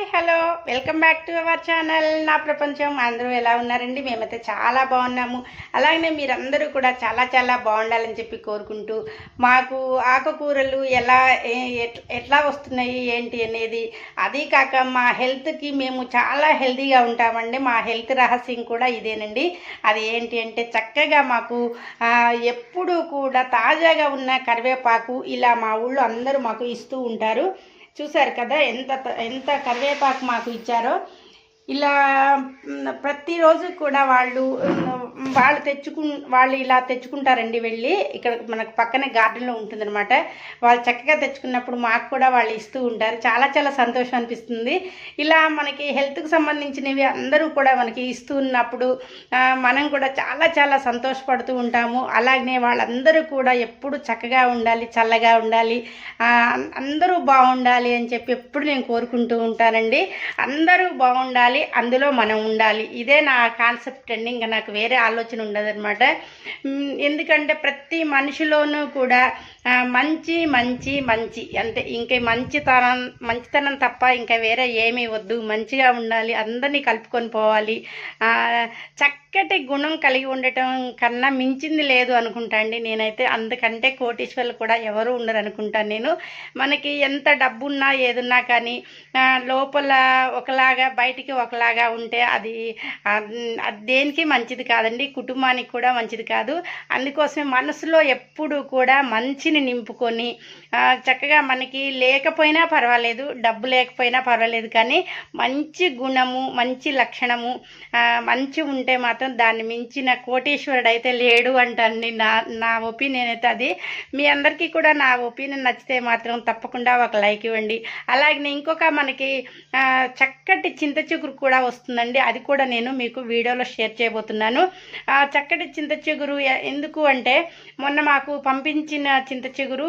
Hi hello. Welcome back to our channel. నా ప్రపంచం. అందరూ ఎలా ఉన్నారండి? మేమైతే చాలా బాగున్నాము. అలాగనే మీరందరూ కూడా చాలా చాలా బాగుండాలని చెప్పి కోరుకుంటూ మాకు ఆకుకూరలు ఎలా ఎట్- ఎట్లా వస్తున్నాయి ఏంటి అనేది అది కాక మా హెల్త్కి మేము చాలా హెల్తీగా ఉంటామండి. మా హెల్త్ రహస్యం కూడా ఇదేనండి. అది ఏంటి అంటే చక్కగా మాకు ఎప్పుడూ కూడా తాజాగా ఉన్న కరివేపాకు ఇలా మా ఊళ్ళో అందరూ మాకు ఇస్తూ ఉంటారు. చూశారు కదా ఎంత ఎంత కరివేపాకు మాకు ఇచ్చారో ఇలా ప్రతిరోజు కూడా వాళ్ళు వాళ్ళు తెచ్చుకు వాళ్ళు ఇలా తెచ్చుకుంటారండి వెళ్ళి. ఇక్కడ మనకు పక్కనే గార్డెన్లో ఉంటుందన్నమాట. వాళ్ళు చక్కగా తెచ్చుకున్నప్పుడు మాకు కూడా వాళ్ళు ఇస్తూ ఉంటారు. చాలా చాలా సంతోషం అనిపిస్తుంది. ఇలా మనకి హెల్త్కి సంబంధించినవి అందరూ కూడా మనకి ఇస్తూ ఉన్నప్పుడు మనం కూడా చాలా చాలా సంతోషపడుతూ ఉంటాము. అలాగనే వాళ్ళందరూ కూడా ఎప్పుడు చక్కగా ఉండాలి చల్లగా ఉండాలి అందరూ బాగుండాలి అని చెప్పి ఎప్పుడు నేను కోరుకుంటూ ఉంటానండి. అందరూ బాగుండాలి అందులో మనం ఉండాలి. ఇదే నా కాన్సెప్ట్ అండి. ఇంకా నాకు వేరే ఆలోచన ఉండదన్నమాట. ఎందుకంటే ప్రతి మనిషిలోనూ కూడా మంచి మంచి మంచి అంతే ఇంకా మంచితనం మంచితనం తప్ప ఇంకా వేరే ఏమీ వద్దు. మంచిగా ఉండాలి. అందరినీ కలుపుకొని పోవాలి. చక్కటి గుణం కలిగి ఉండటం కన్నా మించింది లేదు అనుకుంటా అండి. నేనైతే అందుకంటే కోటీశ్వర్లు కూడా ఎవరు ఉండరు అనుకుంటాను నేను. మనకి ఎంత డబ్బున్నా ఏదున్నా కానీ లోపల ఒకలాగా బయటికి ఒకలాగా ఉంటే అది దేనికి మంచిది కాదండి? కుటుంబానికి కూడా మంచిది కాదు. అందుకోసమే మనసులో ఎప్పుడు కూడా మంచిని నింపుకొని చక్కగా మనకి లేకపోయినా పర్వాలేదు డబ్బు లేకపోయినా పర్వాలేదు కానీ మంచి గుణము మంచి లక్షణము మంచి ఉంటే మాత్రం దాన్ని మించిన కోటేశ్వరుడు అయితే లేడు అంటండి. నా నా ఒపీనియన్ అయితే అది. మీ అందరికీ కూడా నా ఒపీనియన్ నచ్చితే మాత్రం తప్పకుండా ఒక లైక్ ఇవ్వండి. అలాగే ఇంకొక మనకి చక్కటి చింత చిగురు కూడా వస్తుందండి. అది కూడా నేను మీకు వీడియోలో షేర్ చేయబోతున్నాను. ఆ చక్కటి చింత చిగురు ఎందుకు అంటే మొన్న మాకు పంపించిన చింత చిగురు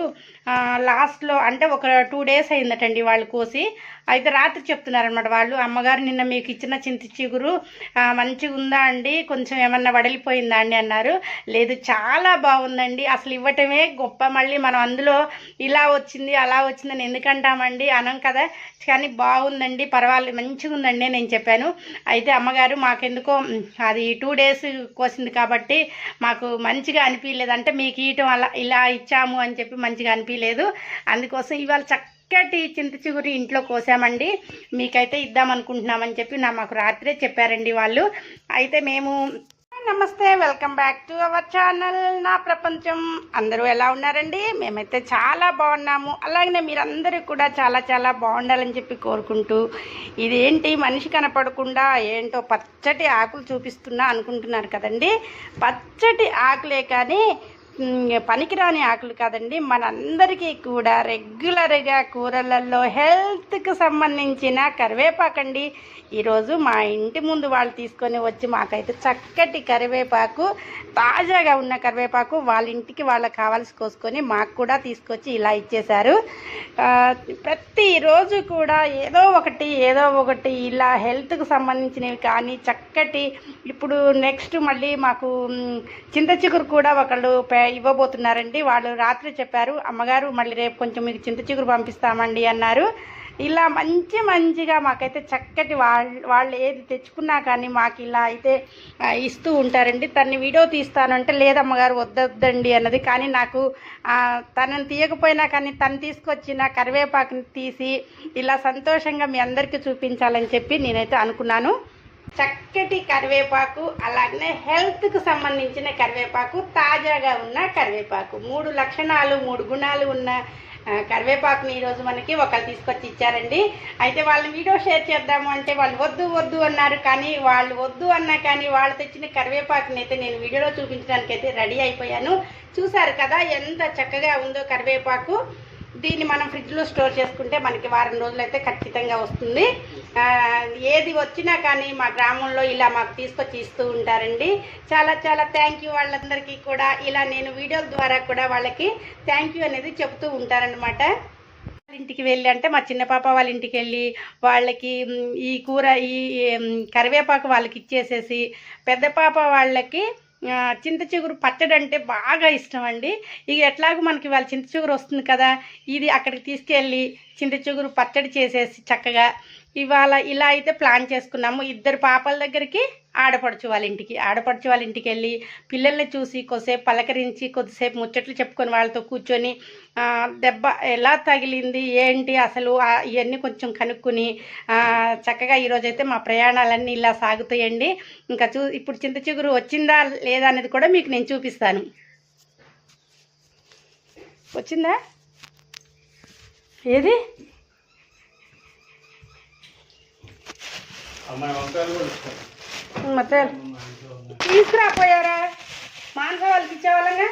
లాస్ట్లో అంటే ఒక టూ డేస్ అయిందటండి వాళ్ళు కోసి. అయితే రాత్రి చెప్తున్నారనమాట వాళ్ళు అమ్మగారు నిన్న మీకు ఇచ్చిన చింత చిగురు మంచిగా ఉందా అండి? కొంచెం ఏమన్నా వడలిపోయిందా అండి? అన్నారు. లేదు చాలా బాగుందండి. అసలు ఇవ్వటమే గొప్ప. మళ్ళీ మనం అందులో ఇలా వచ్చింది అలా వచ్చిందని ఎందుకంటామండి? అనం కదా. కానీ బాగుందండి పర్వాలేదు మంచిగా ఉందండి నేను చెప్పాను. అయితే అమ్మగారు మాకెందుకో అది టూ డేస్ కోసింది కాబట్టి మాకు మంచిగా అనిపించలేదు అంటే మీకు ఇయటం అలా ఇలా ఇచ్చాము అని చెప్పి మంచిగా అనిపించలేదు అందుకోసం ఇవాళ చక్కటి చింతచిగురు ఇంట్లో కోసామండి. మీకైతే ఇద్దామనుకుంటున్నామని చెప్పి నా మాకు రాత్రే చెప్పారండి వాళ్ళు. అయితే మేము నమస్తే welcome back to our channel నా ప్రపంచం. అందరూ ఎలా ఉన్నారండి? మేమైతే చాలా బాగున్నాము. అలాగనే మీరందరూ కూడా చాలా చాలా బాగుండాలని చెప్పి కోరుకుంటూ ఇదేంటి మనిషి కనపడకుండా ఏంటో పచ్చటి ఆకులు చూపిస్తున్నా అనుకుంటున్నారు కదండి. పచ్చటి ఆకులే కానీ పనికిరాని ఆకులు కాదండి. మనందరికీ కూడా రెగ్యులర్గా కూరలలో హెల్త్కి సంబంధించిన కరివేపాకండి. ఈరోజు మా ఇంటి ముందు వాళ్ళు తీసుకొని వచ్చి మాకైతే చక్కటి కరివేపాకు తాజాగా ఉన్న కరివేపాకు వాళ్ళ ఇంటికి వాళ్ళకి కావాల్సి కోసుకొని మాకు కూడా తీసుకొచ్చి ఇలా ఇచ్చేశారు. ప్రతిరోజు కూడా ఏదో ఒకటి ఏదో ఒకటి ఇలా హెల్త్కి సంబంధించినవి కానీ చక్కటి ఇప్పుడు నెక్స్ట్ మళ్ళీ మాకు చింత చిగురు కూడా ఒకళ్ళు పే- ఇవ్వబోతున్నారండి. వాళ్ళు రాత్రి చెప్పారు అమ్మగారు మళ్ళీ రేపు కొంచెం మీకు చింత చిగురు పంపిస్తామండి అన్నారు. ఇలా మంచి మంచిగా మాకైతే చక్కటి వాళ్ళు వాళ్ళు ఏది తెచ్చుకున్నా కానీ మాకు ఇలా అయితే ఇస్తూ ఉంటారండి. తన్ని వీడియో తీస్తానంటే లేదమ్మగారు వద్దొద్దండి అన్నది. కానీ నాకు తనని తీయకపోయినా కానీ తను తీసుకొచ్చిన కరివేపాకుని తీసి ఇలా సంతోషంగా మీ అందరికీ చూపించాలని చెప్పి నేనైతే అనుకున్నాను. చక్కటి కరివేపాకు అలాగే హెల్త్కు సంబంధించిన కరివేపాకు తాజాగా ఉన్న కరివేపాకు. మూడు లక్షణాలు మూడు గుణాలు ఉన్న కరివేపాకుని ఈరోజు మనకి ఒకరు తీసుకొచ్చి ఇచ్చారండి. అయితే వాళ్ళ వీడియో షేర్ చేద్దాము అంటే వాళ్ళు వద్దు వద్దు అన్నారు కానీ వాళ్ళు వద్దు అన్నా కానీ వాళ్ళు తెచ్చిన కరివేపాకుని అయితే నేను వీడియోలో చూపించడానికి అయితే రెడీ అయిపోయాను. చూసారు కదా ఎంత చక్కగా ఉందో కరివేపాకు. దీన్ని మనం ఫ్రిడ్జ్లో స్టోర్ చేసుకుంటే మనకి వారం రోజులు అయితే ఖచ్చితంగా వస్తుంది. ఏది వచ్చినా కానీ మా గ్రామంలో ఇలా మాకు తీసుకొచ్చి ఇస్తూ ఉంటారండి. చాలా చాలా థ్యాంక్ యూ వాళ్ళందరికీ కూడా. ఇలా నేను వీడియోల ద్వారా కూడా వాళ్ళకి థ్యాంక్ యూ అనేది చెప్తూ ఉంటారనమాట వాళ్ళ ఇంటికి వెళ్ళి అంటే మా చిన్న పాప వాళ్ళ ఇంటికి వెళ్ళి వాళ్ళకి ఈ కూర ఈ కరివేపాకు వాళ్ళకి ఇచ్చేసేసి పెద్ద పాప వాళ్ళకి చింత చిగురు పచ్చడి అంటే బాగా ఇష్టం అండి ఇక ఎట్లాగో మనకి వాళ్ళ చింత చిగురు వస్తుంది కదా ఇది అక్కడికి తీసుకెళ్ళి చింత చిగురు పచ్చడి చేసేసి చక్కగా ఇవాళ ఇలా అయితే ప్లాన్ చేసుకున్నాము. ఇద్దరు పాపల దగ్గరికి ఆడపడుచు వాళ్ళ ఇంటికి ఆడపడుచు వాళ్ళ ఇంటికి వెళ్ళి పిల్లల్ని చూసి కొద్దిసేపు పలకరించి కొద్దిసేపు ముచ్చట్లు చెప్పుకొని వాళ్ళతో కూర్చొని దెబ్బ ఎలా తగిలింది ఏంటి అసలు ఇవన్నీ కొంచెం కనుక్కుని చక్కగా ఈరోజైతే మా ప్రయాణాలన్నీ ఇలా సాగుతాయండి. ఇంకా చూ ఇప్పుడు చింత చిగురు వచ్చిందా లేదా అనేది కూడా మీకు నేను చూపిస్తాను. వచ్చిందా? ఏది? తీసుకురాపోయారా మాంసం వాళ్ళకి ఇచ్చేవాళ్ళంగా?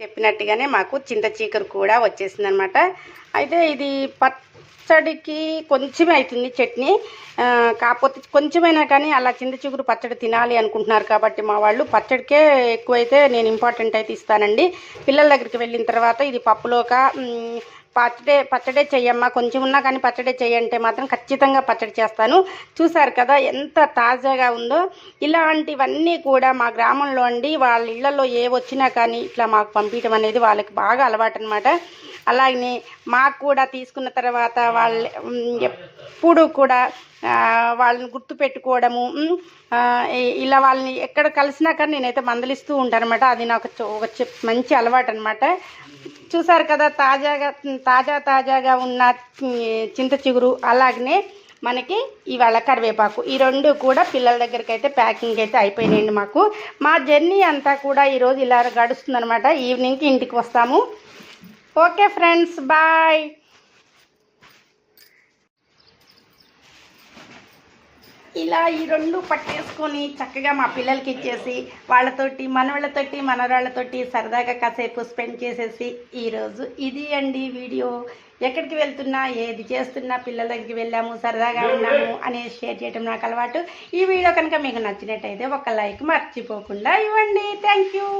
చెప్పినట్టుగానే మాకు చింత చీకరు కూడా వచ్చేసింది అనమాట అయితే ఇది పట్ పచ్చడికి కొంచెమే అవుతుంది చట్నీ. కాకపోతే కొంచెమైనా కానీ అలా చింత చిగురు పచ్చడి తినాలి అనుకుంటున్నారు కాబట్టి మా వాళ్ళు పచ్చడికే ఎక్కువైతే నేను ఇంపార్టెంట్ అయితే ఇస్తానండి. పిల్లల దగ్గరికి వెళ్ళిన తర్వాత ఇది పప్పులోక పచ్చడే పచ్చడే చెయ్యమ్మా. కొంచెం ఉన్నా కానీ పచ్చడే చెయ్యంటే మాత్రం ఖచ్చితంగా పచ్చడి చేస్తాను. చూసారు కదా ఎంత తాజాగా ఉందో. ఇలాంటివన్నీ కూడా మా గ్రామంలో అండి వాళ్ళ ఇళ్ళలో ఏ వచ్చినా కానీ ఇట్లా మాకు పంపించడం అనేది వాళ్ళకి బాగా అలవాటు అనమాట అలాగే మాకు కూడా తీసుకున్న తర్వాత వాళ్ళ ఎప్పుడూ ఎప్పుడు కూడా వాళ్ళని గుర్తు పెట్టుకోవడము ఇలా వాళ్ళని ఎక్కడ కలిసినా కానీ నేనైతే మందలిస్తూ ఉంటాను అనమాట అది నాకు ఒక మంచి అలవాటు అనమాట చూసారు కదా తాజాగా తాజా తాజాగా ఉన్న చింత చిగురు అలాగనే మనకి ఇవాళ కరివేపాకు. ఈ రెండు కూడా పిల్లల దగ్గరికి అయితే ప్యాకింగ్ అయితే అయిపోయినాయండి మాకు. మా జర్నీ అంతా కూడా ఈరోజు ఇలా గడుస్తుందనమాట ఈవినింగ్కి ఇంటికి వస్తాము. Okay friends bye. ఇలా ఈ రెండు పట్టేసుకొని చక్కగా మా పిల్లలకి ఇచ్చేసి వాళ్ళతోటి మనవాళ్ళతోటి మనరాళ్ళతోటి సరదాగా కాసేపు స్పెండ్ చేసేసి ఈరోజు ఇది అండి వీడియో. ఎక్కడికి వెళ్తున్నా ఏది చేస్తున్నా పిల్లల దగ్గరికి వెళ్ళాము సరదాగా ఉన్నాము అనేది షేర్ చేయడం నాకు అలవాటు. ఈ వీడియో కనుక మీకు నచ్చినట్టయితే ఒక లైక్ మర్చిపోకుండా ఇవ్వండి. Thank you.